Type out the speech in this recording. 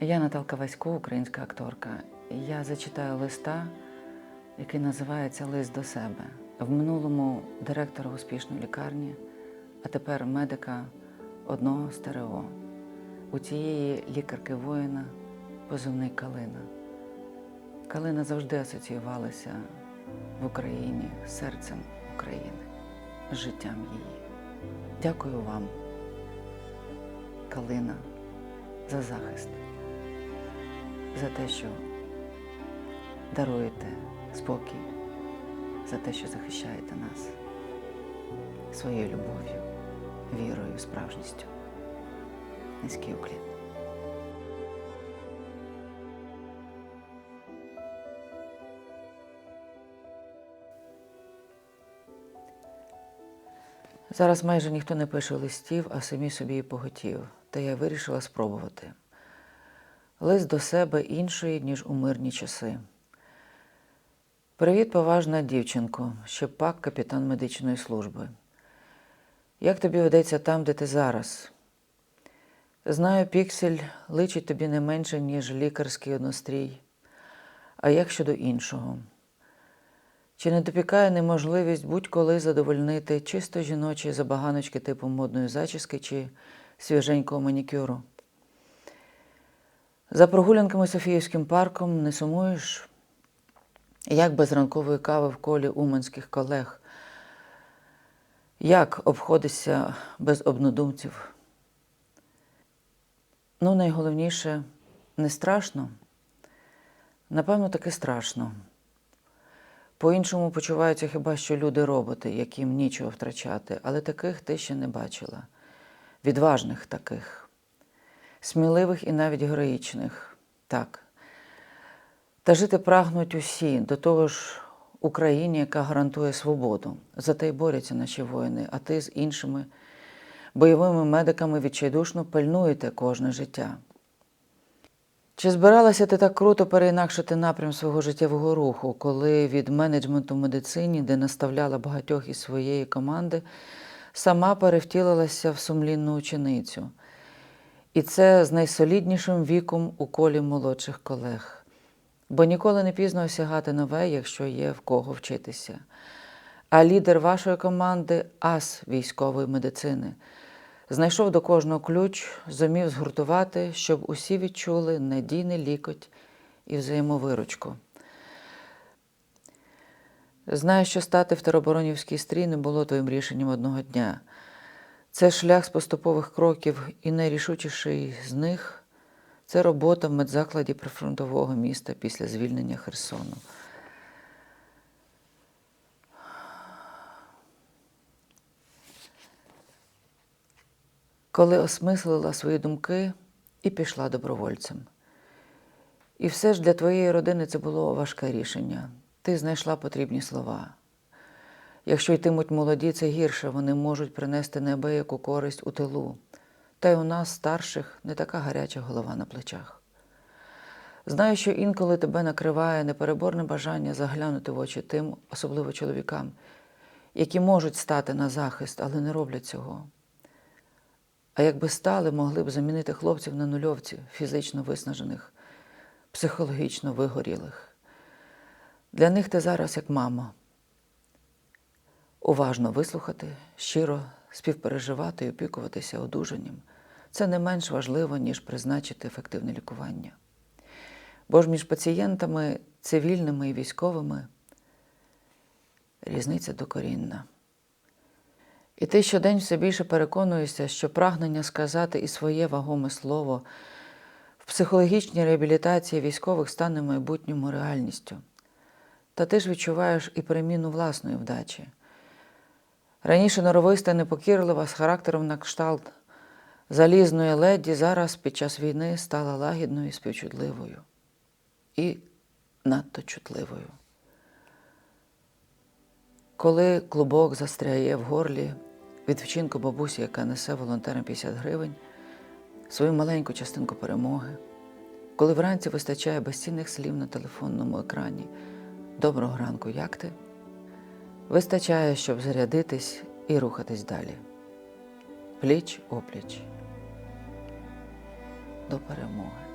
Я Наталка Васько, українська акторка. Я зачитаю листа, який називається Лист до себе. В минулому директора успішної лікарні, а тепер медика одного стерео. У цієї лікарки воїна позивний Калина. Калина завжди асоціювалася в Україні серцем України, життям її. Дякую вам, Калина, за захист, за те, що даруєте спокій, за те, що захищаєте нас своєю любов'ю, вірою, справжністю. Низький уклін. Зараз майже ніхто не пише листів, а самі собі і поготів. Та я вирішила спробувати. Лист до себе іншої, ніж у мирні часи. Привіт, поважна дівчинко, Щепак, капітан медичної служби. Як тобі ведеться там, де ти зараз? Знаю, піксель личить тобі не менше, ніж лікарський однострій. А як щодо іншого? Чи не допікає неможливість будь-коли задовольнити чисто жіночі забаганочки типу модної зачіски чи свіженького манікюру? За прогулянками Софіївським парком не сумуєш, як без ранкової кави в колі уманських колег, як обходишся без однодумців? Ну, найголовніше, не страшно? Напевно, таки страшно. По-іншому почуваються хіба що люди-роботи, яким нічого втрачати, але таких ти ще не бачила. Відважних таких, сміливих і навіть героїчних. Так. Та жити прагнуть усі, до того ж Україні, яка гарантує свободу. За те й борються наші воїни, а ти з іншими бойовими медиками відчайдушно пильнуєте кожне життя. Чи збиралася ти так круто переінакшити напрям свого життєвого руху, коли від менеджменту в медицині, де наставляла багатьох із своєї команди, сама перевтілилася в сумлінну ученицю? І це з найсоліднішим віком у колі молодших колег. Бо ніколи не пізно осягати нове, якщо є в кого вчитися. А лідер вашої команди ас військової медицини. Знайшов до кожного ключ, зумів згуртувати, щоб усі відчули надійний лікоть і взаємовиручку. Знаю, що стати в тероборонівський стрій не було твоїм рішенням одного дня. Це шлях з поступових кроків, і найрішучіший з них це робота в медзакладі прифронтового міста після звільнення Херсону. коли осмислила свої думки і пішла добровольцем. І все ж для твоєї родини це було важке рішення. Ти знайшла потрібні слова. Якщо йтимуть молоді, це гірше, вони можуть принести неабияку користь у тилу. Та й у нас, старших, не така гаряча голова на плечах. Знаю, що інколи тебе накриває непереборне бажання заглянути в очі тим, особливо чоловікам, які можуть стати на захист, але не роблять цього. А якби стали, могли б замінити хлопців на нульовці, фізично виснажених, психологічно вигорілих. Для них ти зараз як мама. Уважно вислухати, щиро співпереживати і опікуватися одужанням. Це не менш важливо, ніж призначити ефективне лікування. Бо ж між пацієнтами цивільними і військовими різниця докорінна. І ти щодень все більше переконуєшся, що прагнення сказати і своє вагоме слово в психологічній реабілітації військових стане майбутньому реальністю. Та ти ж відчуваєш і переміну власної вдачі. Раніше норовиста непокірлива з характером на кшталт залізної леді зараз під час війни стала лагідною і співчутливою і надто чутливою. Коли клубок застряє в горлі від вчинку бабусі, яка несе волонтерам 50 гривень, свою маленьку частинку перемоги, коли вранці вистачає безцінних слів на телефонному екрані Доброго ранку, як ти? Вистачає, щоб зарядитись і рухатись далі. Пліч опліч. До перемоги.